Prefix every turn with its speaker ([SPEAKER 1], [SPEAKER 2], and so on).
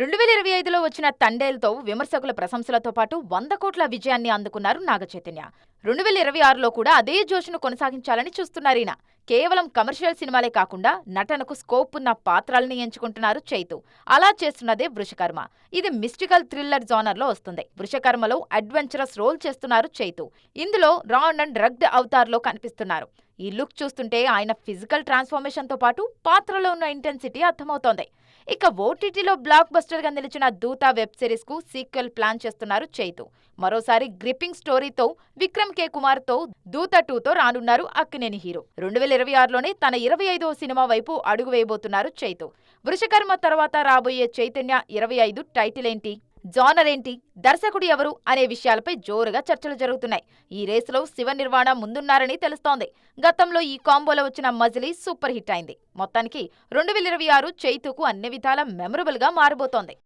[SPEAKER 1] రెండు వేల ఇరవై ఐదులో వచ్చిన తండేల్తో విమర్శకుల ప్రశంసలతో పాటు వంద కోట్ల విజయాన్ని అందుకున్నారు నాగచైతన్య. రెండు వేల ఇరవై ఆరులో కూడా అదే జోష్ను కొనసాగించాలని చూస్తున్నారు ఈయన. కేవలం కమర్షియల్ సినిమాలే కాకుండా నటనకు స్కోప్ ఉన్న పాత్రల్ని ఎంచుకుంటున్నారు చైతు. అలా చేస్తున్నదే వృషకర్మ. ఇది మిస్టికల్ థ్రిల్లర్ జోనర్లో వస్తుంది. వృషకర్మలో అడ్వెంచరస్ రోల్ చేస్తున్నారు చైతు. ఇందులో రాండ్ అండ్ డ్రగ్డ్ అవతార్లో కనిపిస్తున్నారు. ఈ లుక్ చూస్తుంటే ఆయన ఫిజికల్ ట్రాన్స్ఫర్మేషన్తో పాటు పాత్రలో ఉన్న ఇంటెన్సిటీ అర్థమవుతోంది. ఇక ఓటీటీలో బ్లాక్ బస్టర్గా నిలిచిన దూత వెబ్ సిరీస్కు సీక్వెల్ ప్లాన్ చేస్తున్నారు చైతు. మరోసారి గ్రిప్పింగ్ స్టోరీతో విక్రమ్ కే కుమార్తో దూత టూతో రానున్నారు అక్కినేని హీరో. రెండు వేల ఇరవై ఆరులోనే తన ఇరవై ఐదవ సినిమా వైపు అడుగు వేయబోతున్నారు చైతు. వృషకర్మ తర్వాత రాబోయే చైతన్య ఇరవై ఐదు టైటిల్ ఏంటి జానర్ ఏంటి? దర్శకుడు ఎవరు? అనే విషయాలపై జోరుగా చర్చలు జరుగుతున్నాయి. ఈ రేసులో శివ నిర్వాణ ముందున్నారని తెలుస్తోంది. గతంలో ఈ కాంబోలో వచ్చిన మజిలీ సూపర్ హిట్ అయింది. మొత్తానికి రెండు వేల ఇరవై ఆరు చైతుకు అన్ని విధాల మెమరబుల్గా మారబోతోంది.